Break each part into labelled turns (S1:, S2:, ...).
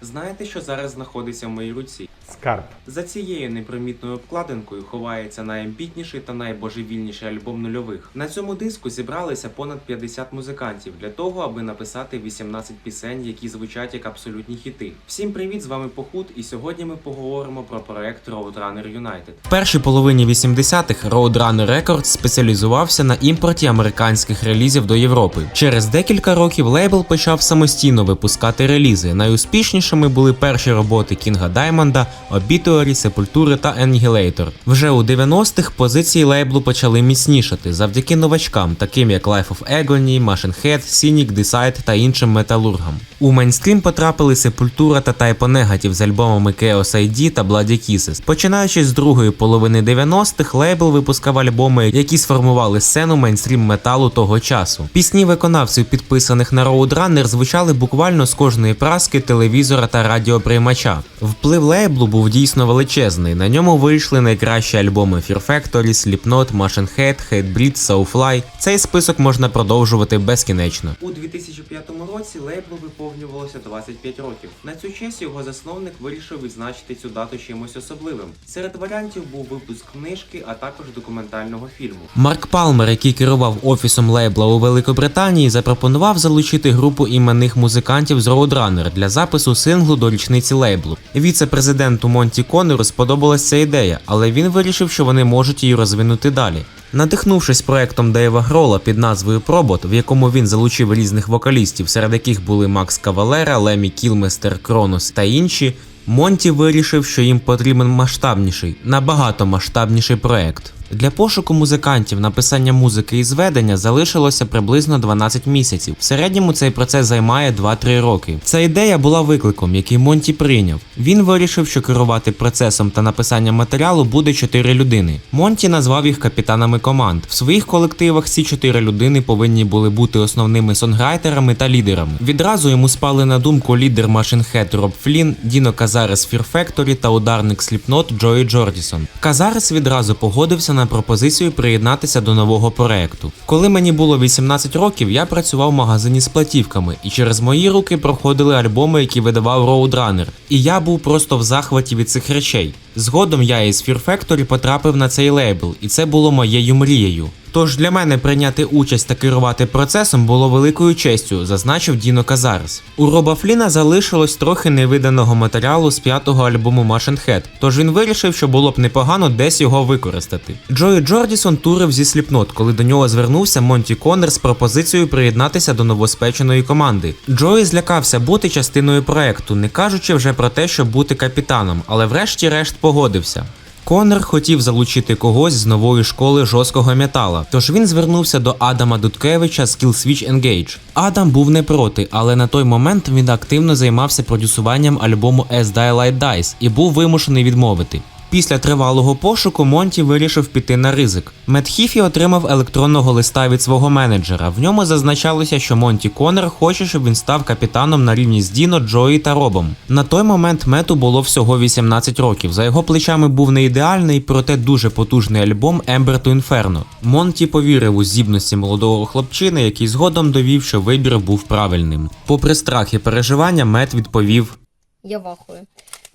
S1: Знаєте, що зараз знаходиться в моїй руці?
S2: Скарб.
S1: За цією непримітною обкладинкою ховається найамбітніший та найбожевільніший альбом нульових. На цьому диску зібралися понад 50 музикантів для того, аби написати 18 пісень, які звучать як абсолютні хіти. Всім привіт, з вами Похуд, і сьогодні ми поговоримо про проект Roadrunner United. В першій половині 80-х Roadrunner Records спеціалізувався на імпорті американських релізів до Європи. Через декілька років лейбл почав самостійно випускати релізи. Найуспішнішими були перші роботи Кінга Даймонда, Obituary, Sepultura та Annihilator. Вже у 90-х позиції лейблу почали міцнішати завдяки новачкам, таким як Life of Agony, Machine Head, Cynic, Decide та іншим металургам. У мейнстрім потрапили Sepultura та Typo Negative з альбомами Chaos ID та Bloody Kisses. Починаючи з другої половини 90-х, лейбл випускав альбоми, які сформували сцену мейнстрім металу того часу. Пісні виконавців, підписаних на Roadrunner, звучали буквально з кожної праски, телевізора та радіоприймача. Вплив лейблу був дійсно величезний. На ньому вийшли найкращі альбоми Fear Factory, Slipknot, Machine Head, Hatebreed, Soulfly. Цей список можна продовжувати безкінечно. У 2005 році лейблу виповнювалося 25 років. На цю честь його засновник вирішив відзначити цю дату чимось особливим. Серед варіантів був випуск книжки, а також документального фільму. Марк Палмер, який керував офісом лейбла у Великобританії, запропонував залучити групу іменних музикантів з Roadrunner для запису синглу до річниці лейблу. Віце-президенту Монті Коннору сподобалась ця ідея, але він вирішив, що вони можуть її розвинути далі. Надихнувшись проектом Дейва Грола під назвою Пробот, в якому він залучив різних вокалістів, серед яких були Макс Кавалера, Лемі Кілместер, Кронос та інші, Монті вирішив, що їм потрібен масштабніший, набагато масштабніший проект. Для пошуку музикантів написання музики і зведення залишилося приблизно 12 місяців. В середньому цей процес займає 2-3 роки. Ця ідея була викликом, який Монті прийняв. Він вирішив, що керувати процесом та написанням матеріалу буде 4 людини. Монті назвав їх капітанами команд. В своїх колективах ці 4 людини повинні були бути основними сонграйтерами та лідерами. Відразу йому спали на думку лідер Machine Head Роб Флін, Діно Казарес Factory та ударник Slipknot Джої Джордісон. Казарес відразу погодився на пропозицію приєднатися до нового проекту. Коли мені було 18 років, я працював в магазині з платівками, і через мої руки проходили альбоми, які видавав Roadrunner. І я був просто в захваті від цих речей. Згодом я із Fear Factory потрапив на цей лейбл, і це було моєю мрією. Тож для мене прийняти участь та керувати процесом було великою честю, зазначив Діно Казарес. У Роба Фліна залишилось трохи невиданого матеріалу з п'ятого альбому Machine Head, тож він вирішив, що було б непогано десь його використати. Джої Джордісон турив зі Slipknot, коли до нього звернувся Монті Коннор з пропозицією приєднатися до новоспеченої команди. Джої злякався бути частиною проекту, не кажучи вже про те, щоб бути капітаном, але врешті-решт погодився. Конор хотів залучити когось з нової школи жорсткого метала, тож він звернувся до Адама Дудкевича з Killswitch Engage. Адам був не проти, але на той момент він активно займався продюсуванням альбому As Daylight Dies і був вимушений відмовити. Після тривалого пошуку Монті вирішив піти на ризик. Мет Хіфі отримав електронного листа від свого менеджера. В ньому зазначалося, що Монті Коннор хоче, щоб він став капітаном на рівні з Діно, Джої та Робом. На той момент Мету було всього 18 років. За його плечами був не ідеальний, проте дуже потужний альбом to Inferno. Монті повірив у здібності молодого хлопчини, який згодом довів, що вибір був правильним. Попри страх і переживання, Мет відповів:
S3: Я вахую.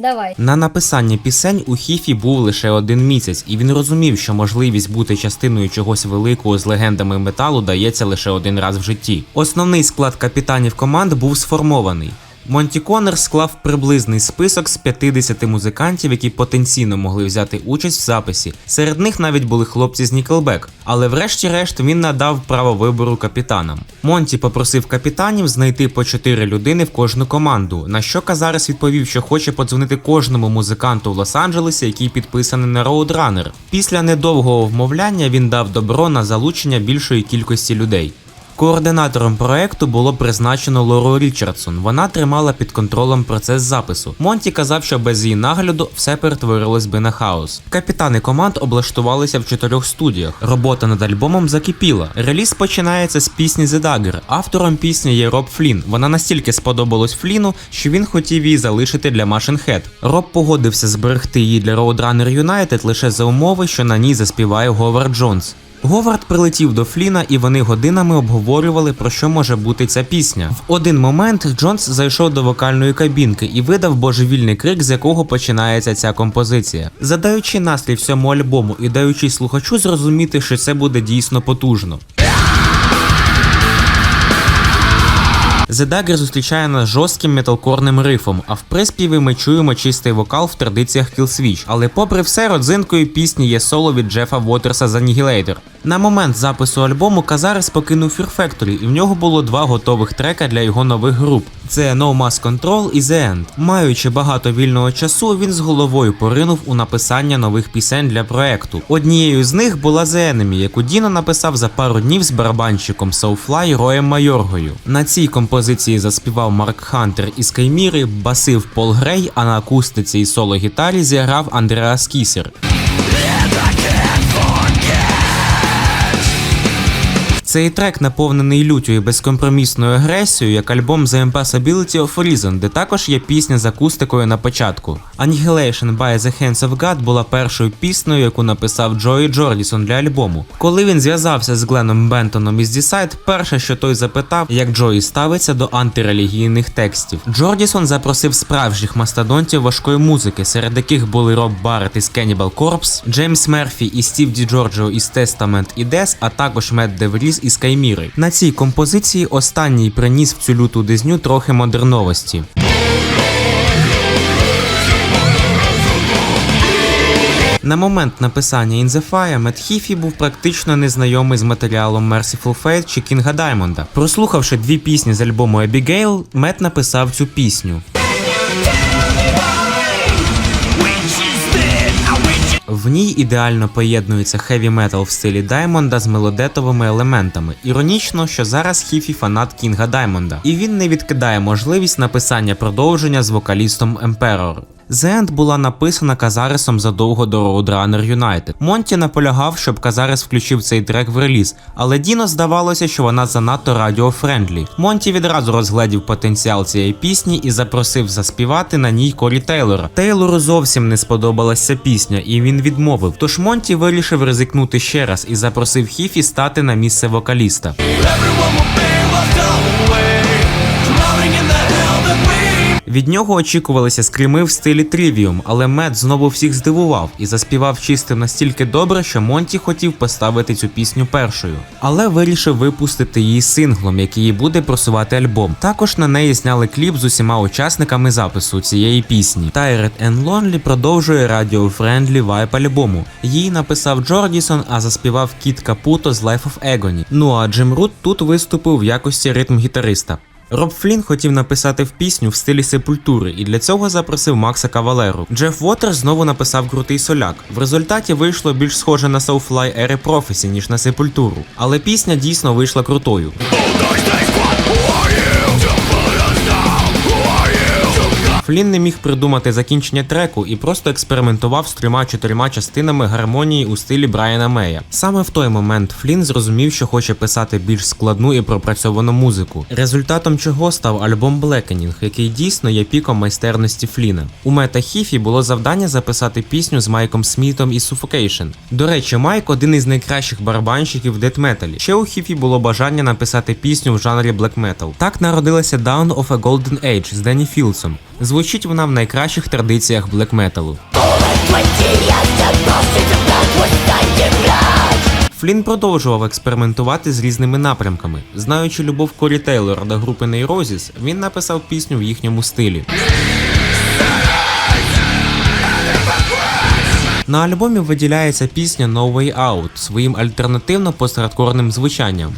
S3: Давай.
S1: на написання пісень у Хіфі був лише один місяць, і він розумів, що можливість бути частиною чогось великого з легендами металу дається лише один раз в житті. Основний склад капітанів команд був сформований. Монті Коннор склав приблизний список з 50 музикантів, які потенційно могли взяти участь в записі. Серед них навіть були хлопці з Nickelback. Але врешті-решт він надав право вибору капітанам. Монті попросив капітанів знайти по 4 людини в кожну команду. На що Казарес відповів, що хоче подзвонити кожному музиканту в Лос-Анджелесі, який підписаний на Roadrunner. Після недовгого вмовляння він дав добро на залучення більшої кількості людей. Координатором проекту було призначено Лору Річардсон. Вона тримала під контролем процес запису. Монті казав, що без її нагляду все перетворилось би на хаос. Капітани команд облаштувалися в чотирьох студіях. Робота над альбомом закипіла. Реліз починається з пісні The Dagger. Автором пісні є Роб Флін. Вона настільки сподобалась Фліну, що він хотів її залишити для Machine Head. Роб погодився зберегти її для Roadrunner United лише за умови, що на ній заспіває Говард Джонс. Говард прилетів до Фліна, і вони годинами обговорювали, про що може бути ця пісня. В один момент Джонс зайшов до вокальної кабінки і видав божевільний крик, з якого починається ця композиція, задаючи настрій всьому альбому і даючи слухачу зрозуміти, що це буде дійсно потужно. The Dagger зустрічає нас жорстким металкорним рифом, а в приспіві ми чуємо чистий вокал в традиціях Killswitch. Але попри все, родзинкою пісні є соло від Джефа Вотерса з Annihilator. На момент запису альбому Казарес покинув Factory, і в нього було два готових трека для його нових груп. Це No Mass Control і The End. Маючи багато вільного часу, він з головою поринув у написання нових пісень для проекту. Однією з них була The Enemy, яку Діно написав за пару днів з барабанщиком Soulfly Роєм Майоргою. На цій композиції заспівав Марк Хантер із Кайміри, басив Пол Грей, а на акустиці і соло гітарі зіграв Андреас Кісер. Цей трек наповнений лютю і безкомпромісною агресією, як альбом The Impossibility of Reason, де також є пісня з акустикою на початку. Annihilation by the Hands of God була першою піснею, яку написав Джої Джордісон для альбому. Коли він зв'язався з Гленом Бентоном із Decide, перше, що той запитав, як Джої ставиться до антирелігійних текстів. Джордісон запросив справжніх мастодонтів важкої музики, серед яких були Роб Барретт із Cannibal Corpse, Джеймс Мерфі і Стів Ді Джорджо із Testament і Death, а також Мед Девріс із Кайміри. На цій композиції останній приніс в цю люту дизню трохи модерновості. На момент написання In the Fire Мет Хіфі був практично незнайомий з матеріалом Merciful Fate чи Кінга Даймонда. Прослухавши дві пісні з альбому Abigail, Мет написав цю пісню. Ній ідеально поєднується хеві метал в стилі Даймонда з мелодетовими елементами. Іронічно, що зараз Хіфі фанат Кінга Даймонда, і він не відкидає можливість написання продовження з вокалістом Emperor. The End була написана Казаресом задовго до Roadrunner United. Монті наполягав, щоб Казарес включив цей трек в реліз, але Діно здавалося, що вона занадто радіофрендлі. Монті відразу розгледів потенціал цієї пісні і запросив заспівати на ній Корі Тейлора. Тейлору зовсім не сподобалася пісня, і він відмовив. Тож Монті вирішив ризикнути ще раз і запросив Хіфі стати на місце вокаліста.
S2: Everyone will be
S1: Від нього очікувалися скріми в стилі Трівіум, але Мед знову всіх здивував і заспівав чистим настільки добре, що Монті хотів поставити цю пісню першою, але вирішив випустити її синглом, який і буде просувати альбом. Також на неї зняли кліп з усіма учасниками запису цієї пісні. Tired and Lonely продовжує радіофрендлі вайп альбому. Її написав Джордісон, а заспівав Кіт Капуто з Life of Agony. Ну а Джим Рут тут виступив в якості ритм-гітариста. Роб Флін хотів написати в пісню в стилі сепультури і для цього запросив Макса Кавалеру. Джеф Уотерс знову написав крутий соляк. В результаті вийшло більш схоже на Soulfly Ери Prophecy, ніж на сепультуру. Але пісня дійсно вийшла крутою. Флін не міг придумати закінчення треку і просто експериментував з трьома-чотирма частинами гармонії у стилі Брайана Мея. Саме в той момент Флін зрозумів, що хоче писати більш складну і пропрацьовану музику, результатом чого став альбом Blackening, який дійсно є піком майстерності Фліна. У Мета Хіфі було завдання записати пісню з Майком Смітом із Suffocation. До речі, Майк один із найкращих барабанщиків дет-металі. Ще у Хіфі було бажання написати пісню в жанрі metal. Так народилася Down of a Golden Age з Денні Філсом. Звучить вона в найкращих традиціях блек металу. Флін продовжував експериментувати з різними напрямками. Знаючи любов Корі Тейлора до групи Нейрозіс, він написав пісню в їхньому стилі. На альбомі виділяється пісня No Way Out своїм альтернативно постхардкорним звучанням.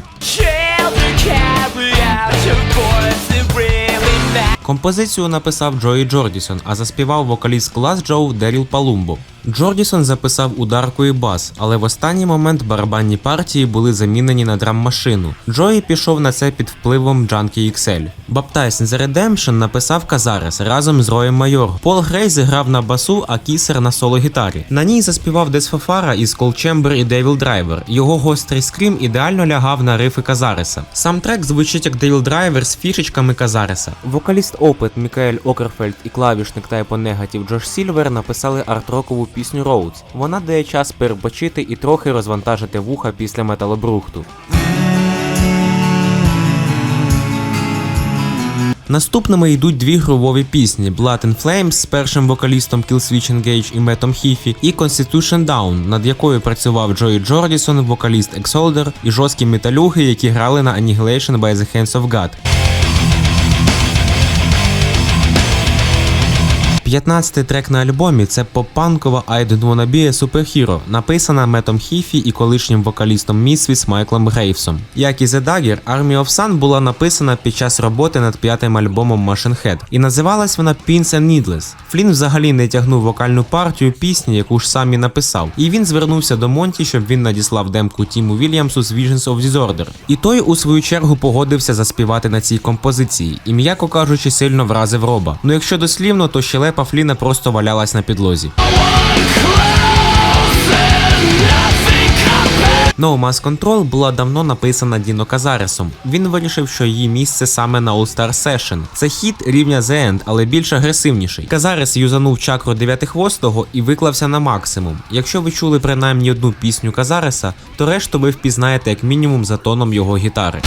S1: Композицію написав Джої Джордісон, а заспівав вокаліст клас Джоу Деріл Палумбо. Джордісон записав ударку і бас, але в останній момент барабанні партії були замінені на драм-машину. Джої пішов на це під впливом Junkie XL. Baptized the Redemption написав Казарес разом з Роєм Майор. Пол Грей зіграв на басу, а Кісер на соло-гітарі. На ній заспівав Десфафара із Chamber і Devil Driver. Його гострий скрім ідеально лягав на рифи Казареса. Сам трек звучить як Devil Driver з фішечками Казареса. Вокаліст Гітарист Опит Мікаель Окерфельд і клавішник Typo Negative Джош Сільвер написали арт-рокову пісню Roads. Вона дає час перебочити і трохи розвантажити вуха після металобрухту. Наступними йдуть дві грувові пісні: Blood and Flames з першим вокалістом Killswitch Engage і Метом Хіфі, і Constitution Down, над якою працював Джої Джордісон, вокаліст Exolder і жорсткі металюги, які грали на Annihilation by the Hands of God. 15-й трек на альбомі це поп-панкова I Don't Wanna Be a Superhero, написана Метом Хіфі і колишнім вокалістом Misfits Майклом Грейвсом. Як і The Dagger, Army of Sun була написана під час роботи над п'ятим альбомом Machine Head, і називалась вона Pins and Needles. Флін взагалі не тягнув вокальну партію пісні, яку ж сам і написав, і він звернувся до Монті, щоб він надіслав демку Тіму Вільямсу з Visions of Disorder. І той у свою чергу погодився заспівати на цій композиції, і м'яко кажучи, сильно вразив роба. Ну якщо дослівно, то щелепа Фліна просто валялась на підлозі. No Mass Control була давно написана Діно Казаресом. Він вирішив, що її місце саме на All Star Session. Це хіт рівня The End, але більш агресивніший. Казарес юзанув чакру дев'ятихвостого і виклався на максимум. Якщо ви чули принаймні одну пісню Казареса, то решту ви впізнаєте як мінімум за тоном його гітари.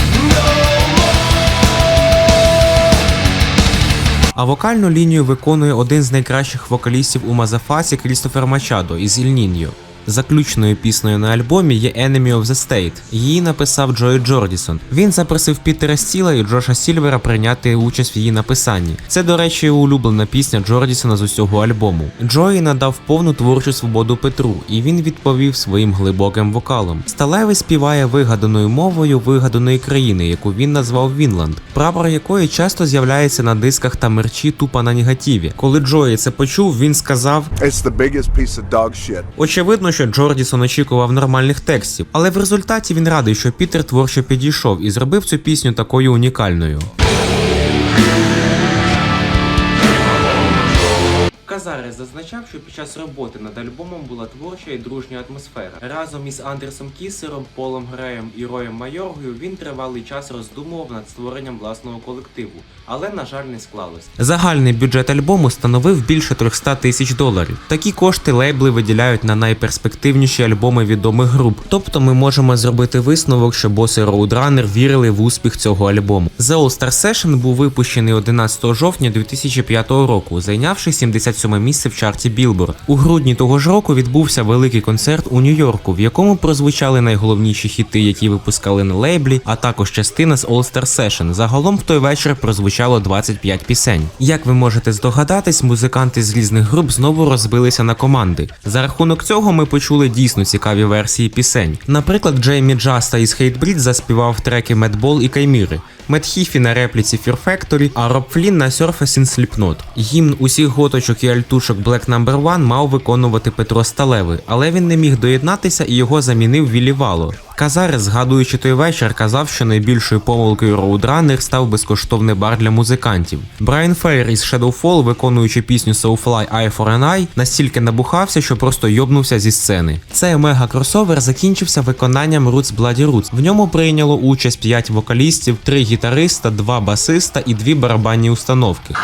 S1: А вокальну лінію виконує один з найкращих вокалістів у Мазафасі Крістофер Мачадо із Ільніньо. Заключною піснею на альбомі є Enemy of the State. Її написав Джої Джордісон. Він запросив Пітера Стіла і Джоша Сільвера прийняти участь в її написанні. Це, до речі, улюблена пісня Джордісона з усього альбому. Джої надав повну творчу свободу Петру, і він відповів своїм глибоким вокалом. Сталевий співає вигаданою мовою вигаданої країни, яку він назвав Вінланд, прапор якої часто з'являється на дисках та мерчі тупо на негативі. Коли Джої це почув, він сказав:
S4: It's the biggest piece of dog shit.
S1: Очевидно, що Джордісон очікував нормальних текстів, але в результаті він радий, що Пітер творчо підійшов і зробив цю пісню такою унікальною. Казарес зазначав, що під час роботи над альбомом була творча і дружня атмосфера. Разом із Андерсом Кісером, Полом Греєм і Роєм Майоргою він тривалий час роздумував над створенням власного колективу, але на жаль не склалось. Загальний бюджет альбому становив більше 300 тисяч доларів. Такі кошти лейбли виділяють на найперспективніші альбоми відомих груп. Тобто ми можемо зробити висновок, що боси Roadrunner вірили в успіх цього альбому. The All Star Session був випущений 11 жовтня 2005 року, зайнявши 77 місце в чарті Billboard. У грудні того ж року відбувся великий концерт у Нью-Йорку, в якому прозвучали найголовніші хіти, які випускали на лейблі, а також частина з All Star Session. Загалом в той вечір прозвучало 25 пісень. Як ви можете здогадатись, музиканти з різних груп знову розбилися на команди. За рахунок цього ми почули дійсно цікаві версії пісень. Наприклад, Джеймі Джаста із Hatebreed заспівав треки Медбол і Кайміри. Мед Хіфі на репліці Fear Factory, а Роб Флін на Surface in Slipknot. Гімн усіх готочок і альтушок Black Number One мав виконувати Петро Сталевий, але він не міг доєднатися і його замінив Віллі Вало. Казарес, згадуючи той вечір, казав, що найбільшою помилкою Roadrunner став безкоштовний бар для музикантів. Брайан Фейр із Shadowfall, виконуючи пісню Soulfly Eye for an Eye, настільки набухався, що просто йобнувся зі сцени. Цей мега кросовер закінчився виконанням Roots Bloody Roots. В ньому прийняло участь 5 вокалістів, 3 гітариста, два басиста і дві барабанні установки.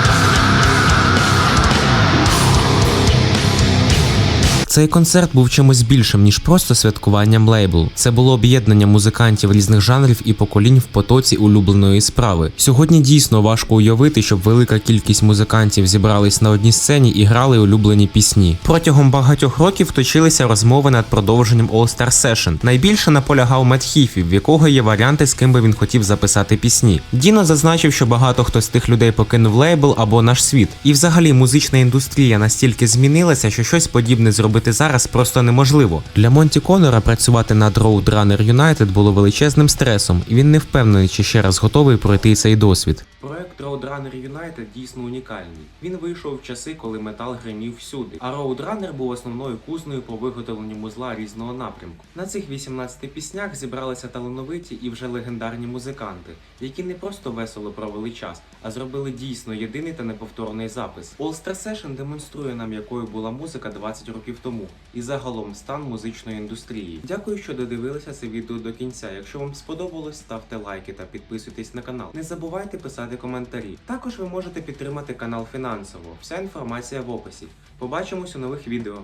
S1: Цей концерт був чимось більшим, ніж просто святкуванням лейблу. Це було об'єднання музикантів різних жанрів і поколінь в потоці улюбленої справи. Сьогодні дійсно важко уявити, щоб велика кількість музикантів зібрались на одній сцені і грали улюблені пісні. Протягом багатьох років точилися розмови над продовженням All Star Session. Найбільше наполягав Мет Хіфі, в якого є варіанти, з ким би він хотів записати пісні. Діно зазначив, що багато хто з тих людей покинув лейбл або наш світ. І взагалі музична індустрія настільки змінилася, що щось подібне зробити зараз просто неможливо. Для Монті Конора працювати над Roadrunner United було величезним стресом, і він не впевнений, чи ще раз готовий пройти цей досвід. Проект Roadrunner United дійсно унікальний. Він вийшов в часи, коли метал гримів всюди, а Roadrunner був основною кузнею по виготовленню музла різного напрямку. На цих 18 піснях зібралися талановиті і вже легендарні музиканти, які не просто весело провели час, а зробили дійсно єдиний та неповторний запис. All Star Session демонструє нам, якою була музика 20 років тому, і загалом стан музичної індустрії. Дякую, що додивилися це відео до кінця. Якщо вам сподобалось, ставте лайки та підписуйтесь на канал. Не забувайте писати коментарі. коментарі. Також ви можете підтримати канал фінансово. Вся інформація в описі. Побачимось у нових відео.